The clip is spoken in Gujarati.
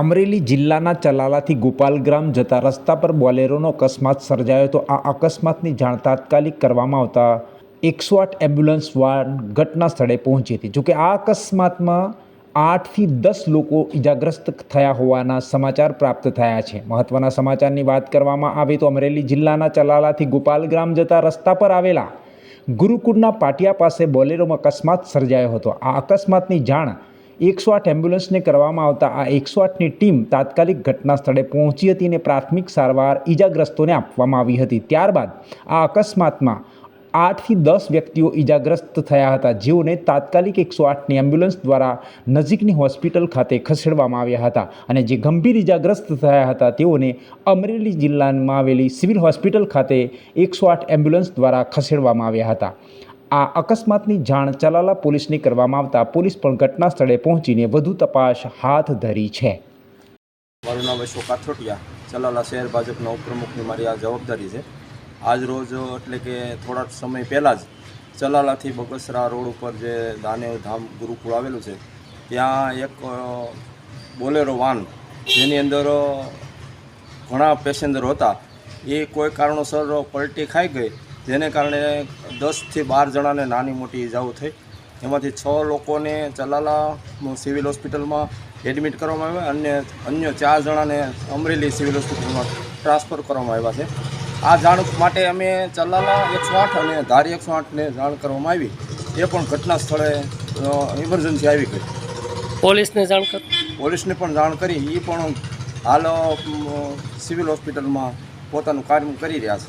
અમરેલી જિલ્લાના ચલાલાથી ગોપાલગ્રામ જતા રસ્તા પર બોલેરોનો અકસ્માત સર્જાયો તો આ અકસ્માતની જાણ તાત્કાલિક કરવામાં આવતા એકસો આઠ એમ્બ્યુલન્સ વાન ઘટના સ્થળે પહોંચી હતી. જોકે આ અકસ્માતમાં આઠથી દસ લોકો ઇજાગ્રસ્ત થયા હોવાના સમાચાર પ્રાપ્ત થયા છે. મહત્ત્વના સમાચારની વાત કરવામાં આવે તો અમરેલી જિલ્લાના ચલાલાથી ગોપાલગ્રામ જતા રસ્તા પર આવેલા ગુરુકુળના પાટિયા પાસે બોલેરોમાં અકસ્માત સર્જાયો હતો. આ અકસ્માતની જાણ એકસો આઠ એમ્બ્યુલન્સને કરવામાં આવતા આ એકસો આઠની ટીમ તાત્કાલિક ઘટના સ્થળે પહોંચી હતી અને પ્રાથમિક સારવાર ઈજાગ્રસ્તોને આપવામાં આવી હતી. ત્યારબાદ આ અકસ્માતમાં આઠથી દસ વ્યક્તિઓ ઈજાગ્રસ્ત થયા હતા, જેઓને તાત્કાલિક એકસો આઠની એમ્બ્યુલન્સ દ્વારા નજીકની હોસ્પિટલ ખાતે ખસેડવામાં આવ્યા હતા અને જે ગંભીર ઈજાગ્રસ્ત થયા હતા, તેઓને અમરેલી જિલ્લામાં આવેલી સિવિલ હોસ્પિટલ ખાતે એકસો આઠ એમ્બ્યુલન્સ દ્વારા ખસેડવામાં આવ્યા હતા. આ અકસ્માતની જાણ ચલાલા પોલીસને કરવામાં આવતા પોલીસ પણ ઘટના સ્થળે પહોંચીને વધુ તપાસ હાથ ધરી છે. મારું નામ અશોક કાથોટિયા ચલાલા શહેર ભાજપના ઉપપ્રમુખની મારી આ જવાબદારી છે. આજ રોજ એટલે કે થોડા સમય પહેલાં જ ચલાલાથી બગસરા રોડ ઉપર જે દાનેવ ધામ ગુરુકુળ આવેલું છે, ત્યાં એક બોલેરો વાન, જેની અંદર ઘણા પેસેન્જરો હતા. એ કોઈ કારણોસર પલટી ખાઈ ગઈ, જેને કારણે દસથી બાર જણાને નાની મોટી ઈજાઓ થઈ. એમાંથી છ લોકોને ચલાલા સિવિલ હોસ્પિટલમાં એડમિટ કરવામાં આવ્યા અને અન્ય ચાર જણાને અમરેલી સિવિલ હોસ્પિટલમાં ટ્રાન્સફર કરવામાં આવ્યા છે. આ જાણ માટે અમે ચલાલા એકસો આઠ અને ધારી એકસો આઠને જાણ કરવામાં આવી. એ પણ ઘટના સ્થળે ઇમરજન્સી આવી ગઈ. પોલીસને જાણ કર? પોલીસને પણ જાણ કરી. એ પણ હાલ સિવિલ હોસ્પિટલમાં પોતાનું કાર્ય કરી રહ્યા છે.